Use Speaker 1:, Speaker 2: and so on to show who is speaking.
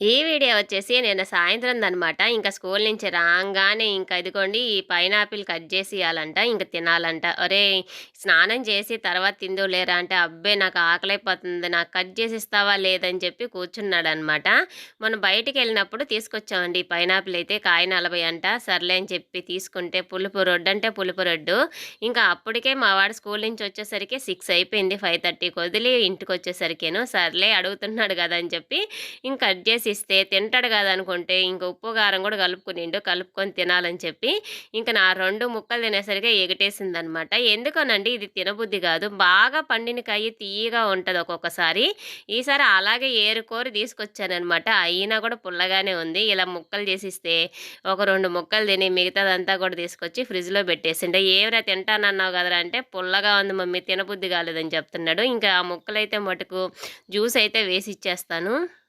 Speaker 1: ఈ వీడియో వచ్చేసి నిన్న సాయంత్రందనమాట. ఇంకా స్కూల్ నుంచి రాగానే ఇంకా ఇదిగోండి ఈ పైనాపిల్ కట్ చేసి ఇయ్యాలంట. ఇంక తినాలంట. ఒరే స్నానం చేసి తర్వాత తిందువులేరా" అంటే, "అబ్బే! నాకు ఆకలైపోతుంది. నాకు కట్ చేసి ఇస్తావా?" లేదని చెప్పి కూర్చున్నాడు అనమాట మొన్న బయటికెళ్ళినప్పుడు తీసుకొచ్చామండి ఈ పైనాపిల్ అయితే. కాయ 40 అంట. సర్లే అని చెప్పి తీసుకుంటే పులుపు రొడ్డు అంటే పులుపు రొడ్డు. ఇంకా అప్పటికే మా వాడు స్కూల్ నుంచి వచ్చేసరికి సిక్స్ అయిపోయింది. 5:30కి వదిలి ఇంటికి వచ్చేసరికేను సర్లే అడుగుతున్నాడు కదా అని చెప్పి ఇంక కట్ చేసి జేసి ఇస్తే తింటాడు అనుకుంటే ఇంక ఉప్పు, కారం కూడా కలుపుకునిండు. కలుపుకొని తినాలని చెప్పి ఇంక నా రెండు ముక్కలు తినేసరికి ఎగటేసిందనమాట. ఎందుకోనండి ఇది తినబుద్ధి కాదు బాగా పండిన కాయ తియ్యగా ఉంటుంది ఒక్కొక్కసారి. ఈసారి అలాగే ఏరుకోరి తీసుకొచ్చాననమాట. అయినా కూడా పుల్లగానే ఉంది. ఇలా ముక్కలు చేసిస్తే ఒక రెండు ముక్కలు తిని మిగతాదంతా కూడా తీసుకొచ్చి ఫ్రిడ్జ్‌లో పెట్టేసిండు. ఏవరా తింటానన్నావు కదరా అంటే, "పుల్లగా ఉంది మమ్మీ తినబుద్ధి కాలేదని చెప్తున్నాడు. ఇంకా ఆ ముక్కలైతే మటుకు జ్యూస్ అయితే వేసి ఇచ్చేస్తాను.